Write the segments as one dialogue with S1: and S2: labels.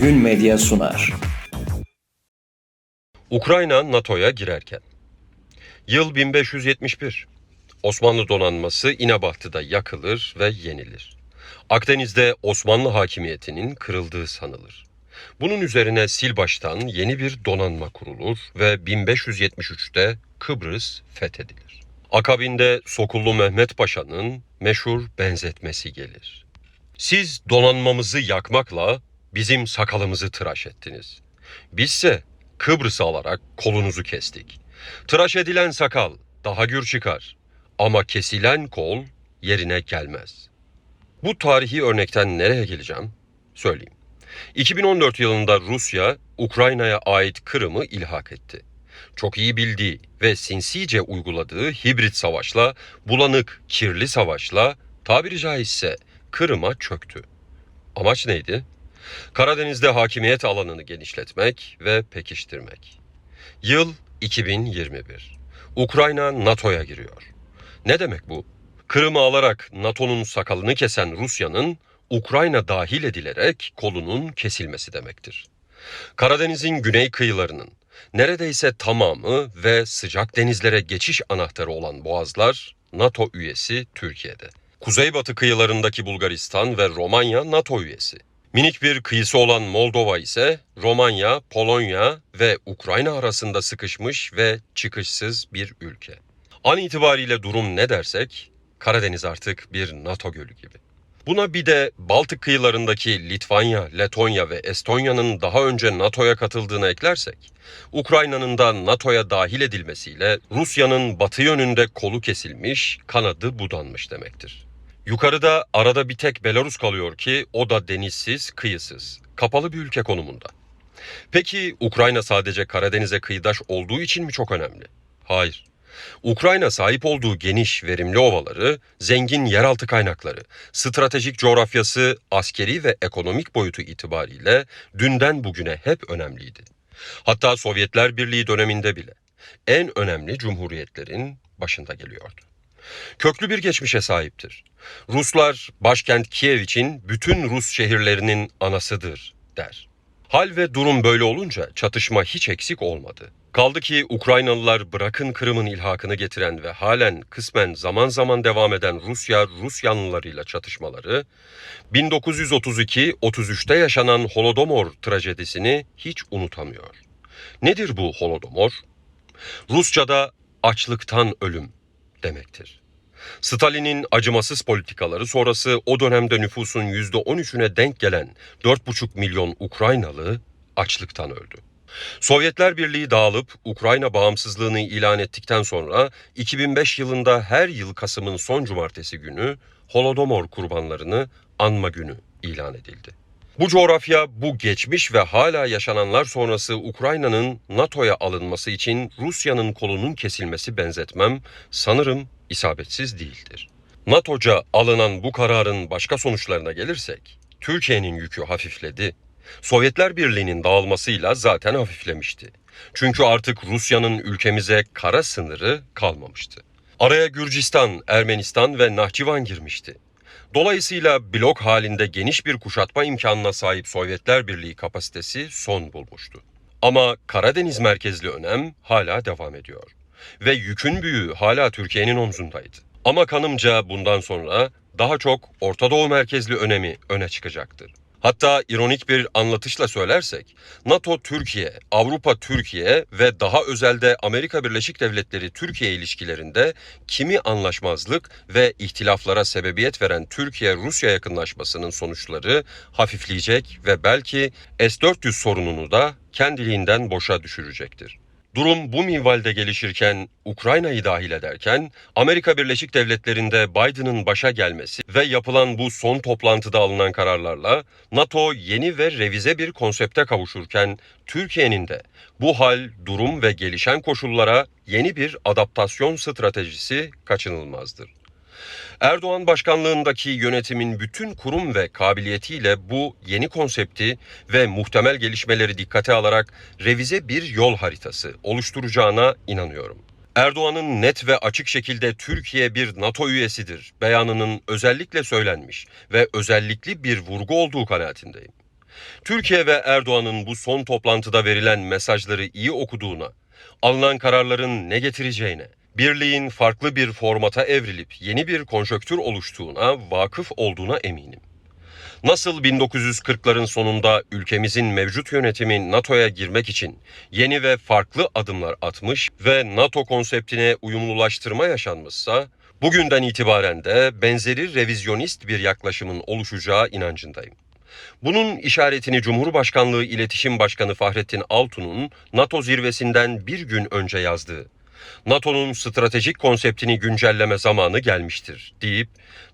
S1: Gün Medya sunar.
S2: Ukrayna NATO'ya girerken. Yıl 1571. Osmanlı donanması İnebahtı'da yakılır ve yenilir. Akdeniz'de Osmanlı hakimiyetinin kırıldığı sanılır. Bunun üzerine sil baştan yeni bir donanma kurulur ve 1573'te Kıbrıs fethedilir. Akabinde Sokullu Mehmet Paşa'nın meşhur benzetmesi gelir. Siz donanmamızı yakmakla bizim sakalımızı tıraş ettiniz. Bizse Kıbrıs'ı alarak kolunuzu kestik. Tıraş edilen sakal daha gür çıkar ama kesilen kol yerine gelmez. Bu tarihi örnekten nereye geleceğim? Söyleyeyim. 2014 yılında Rusya, Ukrayna'ya ait Kırım'ı ilhak etti. Çok iyi bildiği ve sinsice uyguladığı hibrit savaşla, bulanık, kirli savaşla, tabiri caizse Kırım'a çöktü. Amaç neydi? Karadeniz'de hakimiyet alanını genişletmek ve pekiştirmek. Yıl 2021. Ukrayna NATO'ya giriyor. Ne demek bu? Kırım'ı alarak NATO'nun sakalını kesen Rusya'nın Ukrayna dahil edilerek kolunun kesilmesi demektir. Karadeniz'in güney kıyılarının neredeyse tamamı ve sıcak denizlere geçiş anahtarı olan boğazlar NATO üyesi Türkiye'de. Kuzeybatı kıyılarındaki Bulgaristan ve Romanya NATO üyesi. Minik bir kıyısı olan Moldova ise Romanya, Polonya ve Ukrayna arasında sıkışmış ve çıkışsız bir ülke. An itibariyle durum ne dersek Karadeniz artık bir NATO gölü gibi. Buna bir de Baltık kıyılarındaki Litvanya, Letonya ve Estonya'nın daha önce NATO'ya katıldığını eklersek, Ukrayna'nın da NATO'ya dahil edilmesiyle Rusya'nın batı yönünde kolu kesilmiş, kanadı budanmış demektir. Yukarıda arada bir tek Belarus kalıyor ki o da denizsiz, kıyısız, kapalı bir ülke konumunda. Peki Ukrayna sadece Karadeniz'e kıyıdaş olduğu için mi çok önemli? Hayır. Ukrayna sahip olduğu geniş, verimli ovaları, zengin yeraltı kaynakları, stratejik coğrafyası, askeri ve ekonomik boyutu itibariyle dünden bugüne hep önemliydi. Hatta Sovyetler Birliği döneminde bile en önemli cumhuriyetlerin başında geliyordu. Köklü bir geçmişe sahiptir. Ruslar başkent Kiev için bütün Rus şehirlerinin anasıdır der. Hal ve durum böyle olunca çatışma hiç eksik olmadı. Kaldı ki Ukraynalılar bırakın Kırım'ın ilhakını getiren ve halen kısmen zaman zaman devam eden Rusya-Rus yanlılarıyla çatışmaları, 1932-33'te yaşanan Holodomor trajedisini hiç unutamıyor. Nedir bu Holodomor? Rusça'da açlıktan ölüm demektir. Stalin'in acımasız politikaları sonrası o dönemde nüfusun %13'üne denk gelen 4,5 milyon Ukraynalı açlıktan öldü. Sovyetler Birliği dağılıp Ukrayna bağımsızlığını ilan ettikten sonra 2005 yılında her yıl Kasım'ın son cumartesi günü Holodomor kurbanlarını anma günü ilan edildi. Bu coğrafya bu geçmiş ve hala yaşananlar sonrası Ukrayna'nın NATO'ya alınması için Rusya'nın kolunun kesilmesi benzetmem sanırım isabetsiz değildir. NATO'ca alınan bu kararın başka sonuçlarına gelirsek, Türkiye'nin yükü hafifledi. Sovyetler Birliği'nin dağılmasıyla zaten hafiflemişti. Çünkü artık Rusya'nın ülkemize kara sınırı kalmamıştı. Araya Gürcistan, Ermenistan ve Nahçıvan girmişti. Dolayısıyla blok halinde geniş bir kuşatma imkanına sahip Sovyetler Birliği kapasitesi son bulmuştu. Ama Karadeniz merkezli önem hala devam ediyor. Ve yükün büyüğü hala Türkiye'nin omzundaydı. Ama kanımca bundan sonra daha çok Orta Doğu merkezli önemi öne çıkacaktır. Hatta ironik bir anlatışla söylersek, NATO Türkiye, Avrupa Türkiye ve daha özelde Amerika Birleşik Devletleri Türkiye ilişkilerinde kimi anlaşmazlık ve ihtilaflara sebebiyet veren Türkiye-Rusya yakınlaşmasının sonuçları hafifleyecek ve belki S-400 sorununu da kendiliğinden boşa düşürecektir. Durum bu minvalde gelişirken Ukrayna'yı dahil ederken Amerika Birleşik Devletleri'nde Biden'ın başa gelmesi ve yapılan bu son toplantıda alınan kararlarla NATO yeni ve revize bir konsepte kavuşurken Türkiye'nin de bu hal, durum ve gelişen koşullara yeni bir adaptasyon stratejisi kaçınılmazdır. Erdoğan başkanlığındaki yönetimin bütün kurum ve kabiliyetiyle bu yeni konsepti ve muhtemel gelişmeleri dikkate alarak revize bir yol haritası oluşturacağına inanıyorum. Erdoğan'ın net ve açık şekilde Türkiye bir NATO üyesidir beyanının özellikle söylenmiş ve özellikli bir vurgu olduğu kanaatindeyim. Türkiye ve Erdoğan'ın bu son toplantıda verilen mesajları iyi okuduğuna, alınan kararların ne getireceğine, birliğin farklı bir formata evrilip yeni bir konjöktür oluştuğuna vakıf olduğuna eminim. Nasıl 1940'ların sonunda ülkemizin mevcut yönetimi NATO'ya girmek için yeni ve farklı adımlar atmış ve NATO konseptine uyumlulaştırma yaşanmışsa, bugünden itibaren de benzeri revizyonist bir yaklaşımın oluşacağı inancındayım. Bunun işaretini Cumhurbaşkanlığı İletişim Başkanı Fahrettin Altun'un NATO zirvesinden bir gün önce yazdığı NATO'nun stratejik konseptini güncelleme zamanı gelmiştir deyip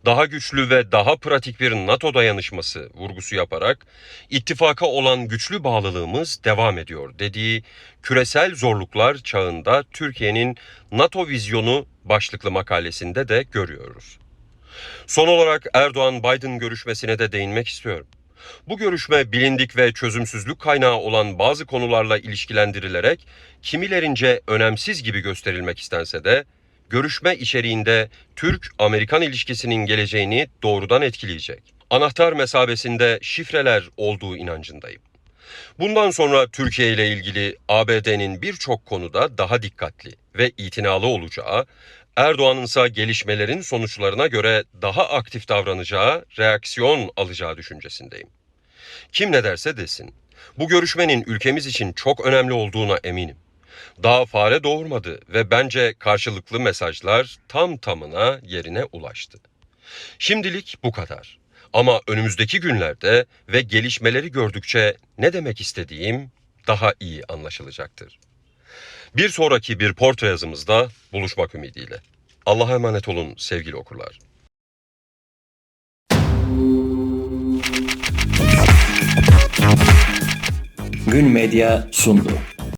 S2: daha güçlü ve daha pratik bir NATO dayanışması vurgusu yaparak ittifaka olan güçlü bağlılığımız devam ediyor dediği küresel zorluklar çağında Türkiye'nin NATO vizyonu başlıklı makalesinde de görüyoruz. Son olarak Erdoğan-Biden görüşmesine de değinmek istiyorum. Bu görüşme bilindik ve çözümsüzlük kaynağı olan bazı konularla ilişkilendirilerek kimilerince önemsiz gibi gösterilmek istense de görüşme içeriğinde Türk-Amerikan ilişkisinin geleceğini doğrudan etkileyecek. Anahtar mesabesinde şifreler olduğu inancındayım. Bundan sonra Türkiye ile ilgili ABD'nin birçok konuda daha dikkatli ve itinalı olacağı, Erdoğan'ın ise gelişmelerin sonuçlarına göre daha aktif davranacağı, reaksiyon alacağı düşüncesindeyim. Kim ne derse desin. Bu görüşmenin ülkemiz için çok önemli olduğuna eminim. Daha fare doğurmadı ve bence karşılıklı mesajlar tam tamına yerine ulaştı. Şimdilik bu kadar. Ama önümüzdeki günlerde ve gelişmeleri gördükçe ne demek istediğim daha iyi anlaşılacaktır. Bir sonraki bir portre yazımızda buluşmak ümidiyle. Allah'a emanet olun sevgili okurlar.
S1: Gün Medya sundu.